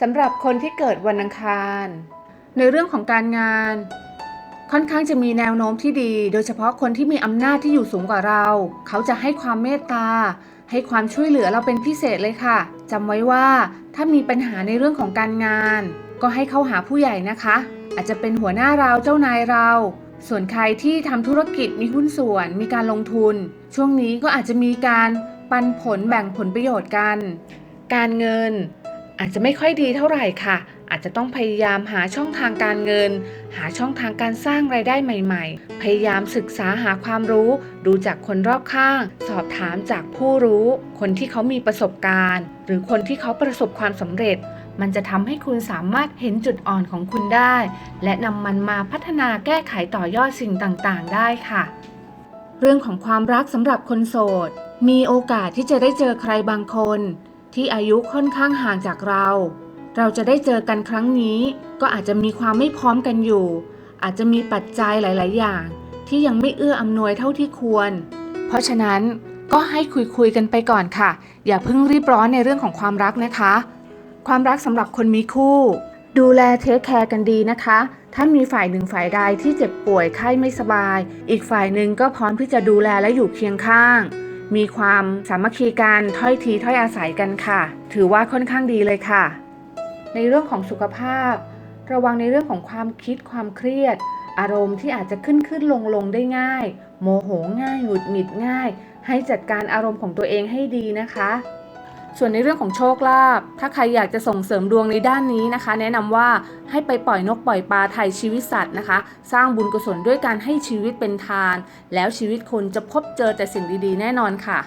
สำหรับคนที่เกิดวันอังคาร ในเรื่องของการงาน ค่อนข้างจะมีแนวโน้มที่ดี โดยเฉพาะคนที่มีอำนาจที่อยู่สูงกว่าเรา เขาจะให้ความเมตตา ให้ความช่วยเหลือเราเป็นพิเศษเลยค่ะจำไว้ว่าถ้ามีปัญหาในเรื่องของการงาน ก็ให้เข้าหาผู้ใหญ่นะคะ อาจจะเป็นหัวหน้าเราเจ้านายเรา ส่วนใครที่ทำธุรกิจมีหุ้นส่วน มีการลงทุน ช่วงนี้ก็อาจจะมีการปันผลแบ่งผลประโยชน์กัน การเงิน อาจจะไม่ค่อยดีเท่าไหร่ค่ะ อาจจะต้องพยายามหาช่องทางการเงิน หาช่องทางการสร้างไรายได้ใหม่ ๆ พยายามศึกษาหาความรู้ ดูจากคนรอบข้าง สอบถามจากผู้รู้ คนที่เขามีประสบการณ์ หรือคนที่เขาประสบความสำเร็จ มันจะทำให้คุณสามารถเห็นจุดอ่อนของคุณได้ และนำมันมาพัฒนาแก้ไขต่อยอดสิ่งต่างๆ ได้ค่ะ เรื่องของความรักสำหรับคนโสด มีโอกาสที่จะได้เจอใครบางคน ที่อายุค่อนข้างห่างจากเรา เราจะได้เจอกันครั้งนี้ ก็อาจจะมีความไม่พร้อมกันอยู่ อาจจะมีปัจจัยหลาย ๆ อย่าง ที่ยังไม่เอื้ออำนวยเท่าที่ควร เพราะฉะนั้นก็ให้คุยคุยๆกันไปก่อนค่ะ อย่าเพิ่งรีบร้อนในเรื่องของความรักนะคะ ความรักสำหรับคนมีคู่ ดูแลเทคแคร์กันดีนะคะ ถ้ามีฝ่ายหนึ่งฝ่ายใดที่เจ็บป่วยไข้ไม่สบาย อีกฝ่ายหนึ่งก็พร้อมที่จะดูแลและอยู่เคียงข้าง มีความสามัคคีกันถ้อยทีถ้อยอาศัยกันค่ะ ถือว่าค่อนข้างดีเลยค่ะ ในเรื่องของสุขภาพ ระวังในเรื่องของความคิดความเครียด อารมณ์ที่อาจจะขึ้นขึ้นลงลงได้ง่าย โมโหง่ายหงุดหงิดง่าย ให้จัดการอารมณ์ของตัวเองให้ดีนะคะ ส่วนในเรื่องของโชคลาภถ้าใครอยากจะส่งเสริมดวงในด้านนี้นะคะ แนะนำว่าให้ไปปล่อยนกปล่อยปลาไทยชีวิตสัตว์นะคะ สร้างบุญกุศลด้วยการให้ชีวิตเป็นทาน แล้วชีวิตคุณจะพบเจอแต่สิ่งดีๆ แน่นอนค่ะ